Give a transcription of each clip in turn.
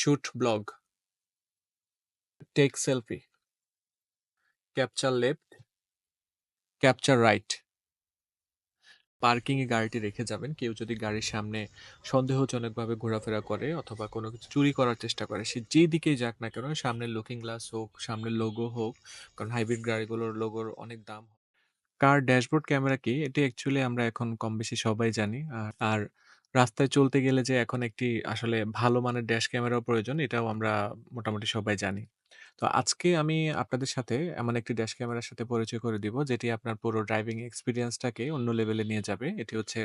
Shoot vlog, take selfie, capture left, capture right. Parking এ গাড়িটি রেখে যাবেন। কেউ যদি গাড়ির সামনে সন্দেহজনকভাবে ঘোরাফেরা করে অথবা কোনো কিছু চুরি করার চেষ্টা করে, সে যেদিকেই যাক না কেন, সামনের লুকিং গ্লাস হোক, সামনের লোগো হোক, কারণ হাইব্রিড গাড়িগুলোর লোগোর অনেক দাম। কার ড্যাশবোর্ড ক্যামেরা কি? এটি অ্যাকচুয়ালি আমরা এখন কম বেশি সবাই জানি। আর রাস্তায় চলতে গেলে যে এখন একটি আসলে ভালো মানের ড্যাশ ক্যামেরাও প্রয়োজন, এটাও আমরা মোটামুটি সবাই জানি। তো আজকে আমি আপনাদের সাথে এমন একটি ড্যাশ ক্যামেরার সাথে পরিচয় করে দিব, যেটি আপনার পুরো ড্রাইভিং এক্সপেরিয়েন্সটাকে অন্য লেভেলে নিয়ে যাবে। এটি হচ্ছে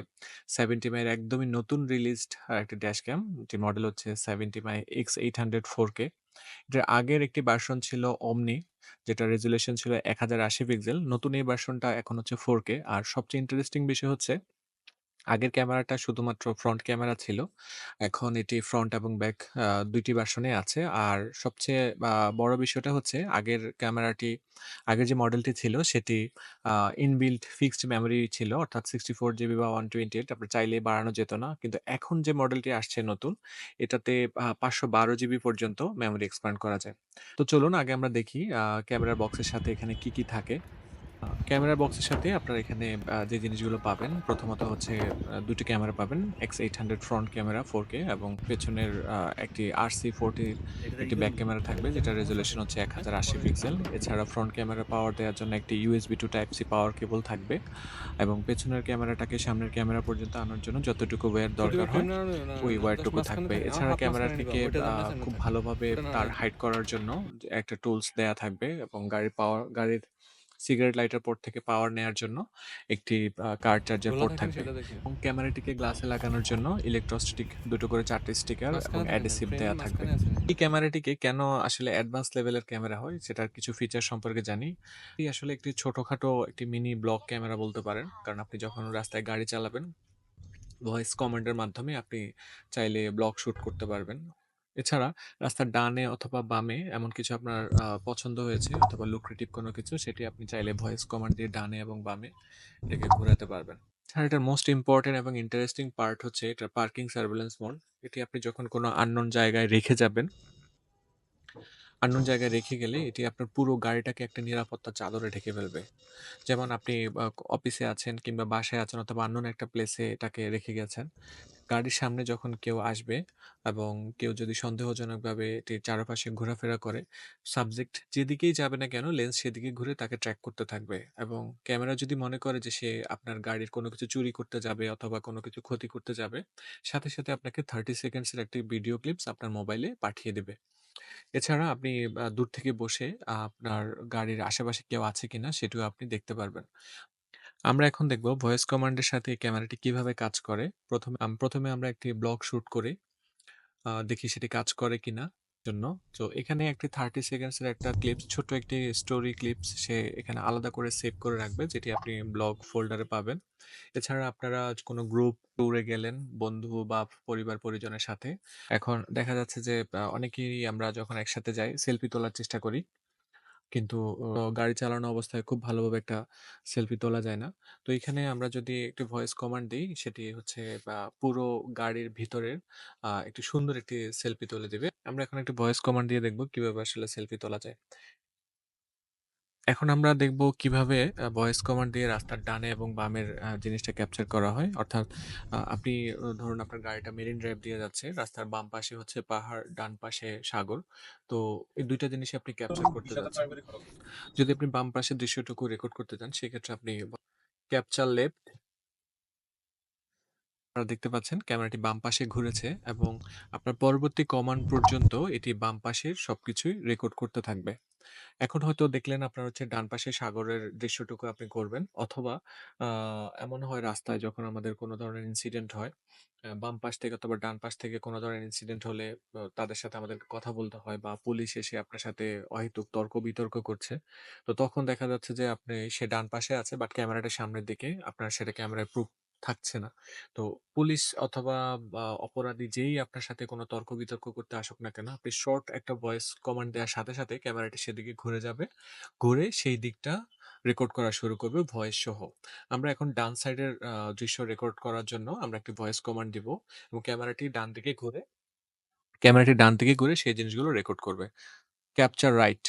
70 মাইয়ের একদমই নতুন রিলিজড আ একটি ড্যাশ ক্যাম। যেটির মডেল হচ্ছে 70 মাই X800 4K এটার আগের একটি ভার্সন ছিল Omni, যেটার রেজোলিউশন ছিল 1080 পিক্সেল। নতুন এই ভার্সনটা এখন হচ্ছে 4K আর সবচেয়ে ইন্টারেস্টিং বিষয় হচ্ছে আগের ক্যামেরাটা শুধুমাত্র ফ্রন্ট ক্যামেরা ছিল। এখন এটি ফ্রন্ট এবং ব্যাক আ ২ টি ভার্সনেই আছে। আর সবচেয়ে বড় বিষয়টা হচ্ছে আগের ক্যামেরাটি আগের যে মডেলটি ছিল সেটি আ ইনবিল্ট ফিক্সড মেমোরি ছিল অর্থাৎ 64 জিবি বা 128 আপনার চাইলেই বাড়ানো যেত না। কিন্তু এখন যে মডেলটি আসছে নতুন, এটাতে আ ৫১২ জিবি পর্যন্ত মেমোরি এক্সপ্যান্ড করা যায়। তো চলুন আগে আমরা দেখি ক্যামেরার বক্সের সাথে এখানে কি, কি থাকে। ক্যামেরা বক্সের সাথে আপনারা এখানে যে জিনিসগুলো পাবেন, প্রথমত হচ্ছে দুটি ২ টি ক্যামেরা পাবেন। X800 front camera four K এবং পেছনের একটি RC40 একটি ব্যাক ক্যামেরা থাকবে যেটার রেজোলিউশন হচ্ছে 1080 পিক্সেল। এছাড়া ফ্রন্ট ক্যামেরা পাওয়ার দেওয়ার জন্য একটি USB to Type C power cable থাকবে এবং পেছনের ক্যামেরাটাকে সামনের ক্যামেরা পর্যন্ত আনার জন্য যতটুকু ওয়্যার দরকার হয়, ওই ওয়্যারটুকু থাকবে। এছাড়া ক্যামেরাটিকে খুব ভালোভাবে তার হাইড করার জন্য একটা টুলস দেয়া থাকবে এবং গাড়ির পাওয়ার গাড়ির সিগারেট লাইটার পোর্ট থেকে পাওয়ার নেয়ার জন্য একটি কার চার্জার পোর্ট থাকবে এবং ক্যামেরাটিকে গ্লাসে লাগানোর জন্য ইলেকট্রোস্ট্যাটিক দুটো করে ৪ টি স্টিকার এবং অ্যাডহেসিভ দেয়া থাকবে। এই ক্যামেরাটিকে কেন আসলে অ্যাডভান্স লেভেলের ক্যামেরা হয়, সেটার কিছু ফিচার সম্পর্কে জানি। এটি আসলে একটি ছোটখাটো একটি মিনি ব্লক ক্যামেরা বলতে পারেন। কারণ আপনি যখন রাস্তায় গাড়ি চালাবেন, ভয়েস কমান্ড এর মাধ্যমে আপনি চাইলে ব্লগ শুট করতে পারবেন। এছাড়া রাস্তার ডানে অথবা বামে এমন কিছু আপনার পছন্দ হয়েছে অথবা লুক্রেটিভ কোনো কিছু, সেটি আপনি চাইলে ভয়েস কমান্ড দিয়ে ডানে এবং বামে এটাকে ঘোরাতে পারবেন। আর এটার মোস্ট ইম্পোর্টেন্ট এবং ইন্টারেস্টিং পার্ট হচ্ছে এটার পার্কিং সার্ভেইলেন্স মোড। এটি আপনি যখন কোনো আননোন জায়গায় রেখে যাবেন আননোন জায়গায় রেখে গেলে এটি আপনার পুরো গাড়িটাকে একটা নিরাপত্তার চাদরে ঢেকে ফেলবে। যেমন আপনি অফিসে আছেন কিংবা বাসায় আছেন অথবা আননোন একটা প্লেসে এটাকে রেখে গেছেন। গাড়ির সামনে যখন কেউ আসবে এবং কেউ যদি সন্দেহজনকভাবে এটির চারপাশে ঘোরাফেরা করে, সাবজেক্ট যেদিকেই যাবে না কেন লেন্স সেদিকে ঘুরে তাকে ট্র্যাক করতে থাকবে এবং ক্যামেরা যদি মনে করে যে সে আপনার গাড়ির কোনো কিছু চুরি করতে যাবে অথবা কোনো কিছু ক্ষতি করতে যাবে, সাথে, সাথে আপনাকে থার্টি সেকেন্ডসের একটি ভিডিও ক্লিপস আপনার মোবাইলে পাঠিয়ে দেবে। এছাড়া আপনি দূর থেকে বসে আপনার গাড়ির আশেপাশে কেউ আছে কিনা সেটিও আপনি দেখতে পারবেন। আমরা এখন দেখব ভয়েস কমান্ড এর সাথে ক্যামেরাটি কীভাবে কাজ করে। প্রথমে প্রথমে আমরা একটি ব্লগ শুট করি। দেখি সেটি কাজ করে কিনা জন্য। তো এখানে একটি 30 সেকেন্ডস এর একটা ক্লিপস, ছোট্ট একটি স্টোরি ক্লিপস সে এখানে আলাদা করে সেভ করে রাখবে, যেটি আপনি ব্লগ ফোল্ডারে পাবেন। এছাড়া আপনারা কোনো গ্রুপ ট্যুরে গেলেন বন্ধু বা পরিবার-পরিজনের সাথে। এখন দেখা যাচ্ছে যে অনেকেই আমরা যখন একসাথে যাই সেলফি তোলার চেষ্টা করি। কিন্তু গাড়ি চালানো অবস্থায় খুব ভালোভাবে একটা সেলফি তোলা যায় না। তো এখানে আমরা যদি একটি ভয়েস কমান্ড দিই, সেটি হচ্ছে পুরো গাড়ির ভিতরের একটি সুন্দর একটি সেলফি তুলে দিবে। আমরা এখন একটি ভয়েস কমান্ড দিয়ে দেখব কীভাবে আসলে সেলফি তোলা যায়। এখন আমরা দেখব কীভাবে ভয়েস কমান্ড দিয়ে রাস্তার ডানে এবং বামের জিনিসটা ক্যাপচার করা হয়। অর্থাৎ আপনি ধরুন আপনার গাড়িটা মেরিন ড্রাইভ দিয়ে যাচ্ছে। রাস্তার বাম পাশে হচ্ছে পাহাড়, ডান পাশে সাগর। তো এই ২ টা জিনিসই আপনি ক্যাপচার করতে যাচ্ছেন। যদি আপনি বাম পাশে দৃশ্যটুকু রেকর্ড করতে চান, সেক্ষেত্রে আপনি ক্যাপচার লেফট আপনারা দেখতে পাচ্ছেন ক্যামেরাটি বাম পাশে ঘুরেছে এবং আপনার পরবর্তী কমান্ড পর্যন্ত এটি বাম পাশের সবকিছুই রেকর্ড করতে থাকবে। এখন হয়তো দেখলেন আপনার হচ্ছে ডান পাশে সাগরের দৃশ্যটুকু আপনি করবেন অথবা এমন হয় রাস্তায় যখন আমাদের কোনো ধরনের ইনসিডেন্ট হয়, বাম পাশ থেকে অথবা ডান পাশ থেকে কোনো ধরনের ইনসিডেন্ট হলে তাদের সাথে আমাদেরকে কথা বলতে হয় বা পুলিশ এসে আপনার সাথে অহেতুক তর্ক-বিতর্ক করছে। তো তখন দেখা যাচ্ছে যে আপনি সে ডান পাশে আছে বাট ক্যামেরাটা সামনের দিকে, আপনার সেটা ক্যামেরায় প্রুফ থাকছে না। তো পুলিশ অথবা অপরাধী যেই আপনার সাথে কোনো তর্ক-বিতর্ক করতে আসুক না কেন, আপনি শর্ট একটা ভয়েস কমান্ড দেওয়ার সাথে, সাথে ক্যামেরাটি সেদিকে ঘুরে যাবে। ঘুরে সেই দিকটা রেকর্ড করা শুরু করবে ভয়েস সহ। আমরা এখন ডান সাইডের দৃশ্য রেকর্ড করার জন্য আমরা একটি ভয়েস কমান্ড দিব এবং ক্যামেরাটি ডান দিকে ঘুরে ক্যামেরাটি ডান দিকে ঘুরে সেই জিনিসগুলো রেকর্ড করবে। Capture right.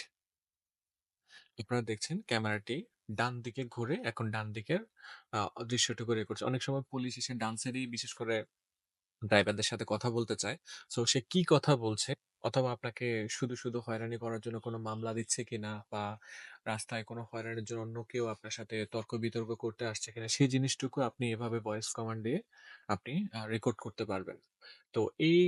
আপনারা দেখছেন ক্যামেরাটি ডান দিকে ঘুরে এখন ডান দিকের দৃশ্যটুকু রেকর্ড করছে। অনেক সময় পুলিশ এসে ডান সাইডেই বিশেষ করে ড্রাইভারদের সাথে কথা বলতে চায়। সো সে কি কথা বলছে অথবা আপনাকে শুধু, শুধু হয়রানি করার জন্য কোনো মামলা দিচ্ছে কিনা বা রাস্তায় কোনো হয়রানির জন্য অন্য কেউ আপনার সাথে তর্ক-বিতর্ক করতে আসছে কিনা সেই জিনিসটুকু আপনি এভাবে ভয়েস কমান্ড দিয়ে আপনি রেকর্ড করতে পারবেন। তো এই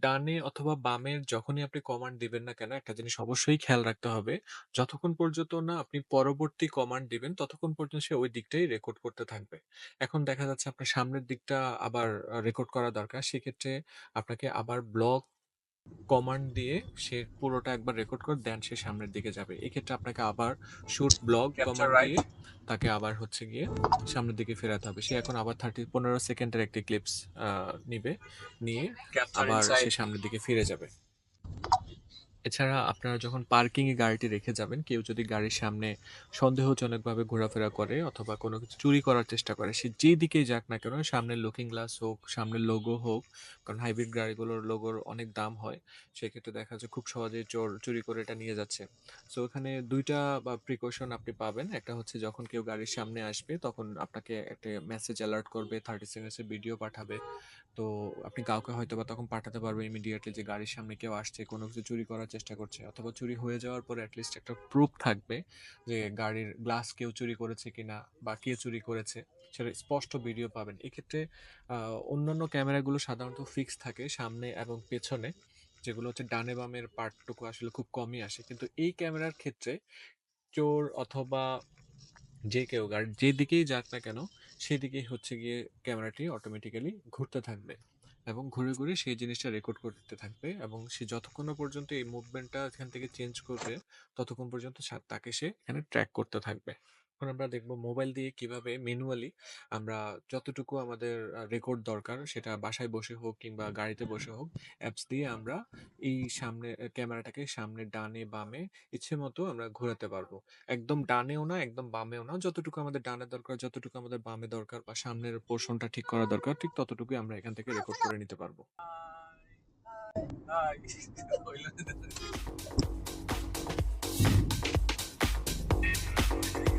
ডানে অথবা বামের যখনই আপনি কমান্ড দিবেন না কেন, একটা জিনিস অবশ্যই খেয়াল রাখতে হবে। যতক্ষণ পর্যন্ত না আপনি পরবর্তী কমান্ড দিবেন, ততক্ষণ পর্যন্ত সে ওই দিকটাই রেকর্ড করতে থাকবে। এখন দেখা যাচ্ছে আপনার সামনের দিকটা আবার রেকর্ড করা দরকার। সেক্ষেত্রে আপনাকে আবার ব্লক কমান্ড দিয়ে সে পুরোটা একবার রেকর্ড করে দেন সে সামনের দিকে যাবে। এক্ষেত্রে আপনাকে আবার শুট ব্লগ কমান্ড দিয়ে তাকে আবার হচ্ছে গিয়ে সামনের দিকে ফেরাতে হবে। সে এখন আবার 30 15 সেকেন্ডের একটি ক্লিপস নিবে। নিয়ে আবার সে সামনের দিকে ফিরে যাবে। এছাড়া আপনারা যখন পার্কিং এ গাড়িটি রেখে যাবেন, কেউ যদি গাড়ির সামনে সন্দেহজনকভাবে ঘোরাফেরা করে অথবা কোনো কিছু চুরি করার চেষ্টা করে, সে যেদিকেই যাক না কেন সামনের লুকিং গ্লাস হোক, সামনের লোগো হোক, কারণ হাইব্রিড গাড়িগুলোর লোগোর অনেক দাম হয়। সেক্ষেত্রে দেখা যায় খুব সহজেই চোর চুরি করে এটা নিয়ে যাচ্ছে। সো এখানে দুইটা বা প্রিকশন আপনি পাবেন। একটা হচ্ছে যখন কেউ গাড়ির সামনে আসবে তখন আপনাকে একটা মেসেজ অ্যালার্ট করবে, 30 সেকেন্ডস এর ভিডিও পাঠাবে। তো আপনি কাউকে হয়তোবা তখন পাঠাতে পারবেন ইমিডিয়েটলি যে গাড়ির সামনে কেউ আসছে, কোনো কিছু চুরি করার চেষ্টা করছে, অথবা চুরি হয়ে যাওয়ার পরে অ্যাটলিস্ট একটা প্রুফ থাকবে যে গাড়ির গ্লাস কেউ চুরি করেছে কি না বা কে চুরি করেছে, সেটা স্পষ্ট ভিডিও পাবেন। এক্ষেত্রে অন্যান্য ক্যামেরাগুলো সাধারণত ফিক্স থাকে সামনে এবং পেছনে। যেগুলো হচ্ছে ডানে বামের পার্টটুকু আসলে খুব কমই আসে। কিন্তু এই ক্যামেরার ক্ষেত্রে চোর অথবা যে কেউ গাড়ির যেদিকেই যাক না কেন, সেদিকেই হচ্ছে গিয়ে ক্যামেরাটি অটোমেটিক্যালি ঘুরতে থাকবে এবং ঘুরে, ঘুরে সেই জিনিসটা রেকর্ড করতে থাকবে এবং সে যতক্ষণ পর্যন্ত এই মুভমেন্টটা এখান থেকে চেঞ্জ করবে ততক্ষণ পর্যন্ত তাকে সে এখানে ট্র্যাক করতে থাকবে। এখন আমরা দেখব মোবাইল দিয়ে কীভাবে ম্যানুয়ালি আমরা যতটুকু আমাদের রেকর্ড দরকার সেটা বাসায় বসে হোক কিংবা গাড়িতে বসে হোক অ্যাপস দিয়ে আমরা এই সামনে ক্যামেরাটাকে সামনে ডানে বামে ইচ্ছে মতো আমরা ঘোরাতে পারব। একদম ডানেও না, একদম বামেও না। যতটুকু আমাদের ডানে দরকার, যতটুকু আমাদের বামে দরকার বা সামনের পোর্শনটা ঠিক করা দরকার, ঠিক ততটুকুই আমরা এখান থেকে রেকর্ড করে নিতে পারব। Hi.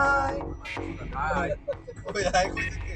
哎哎回来回来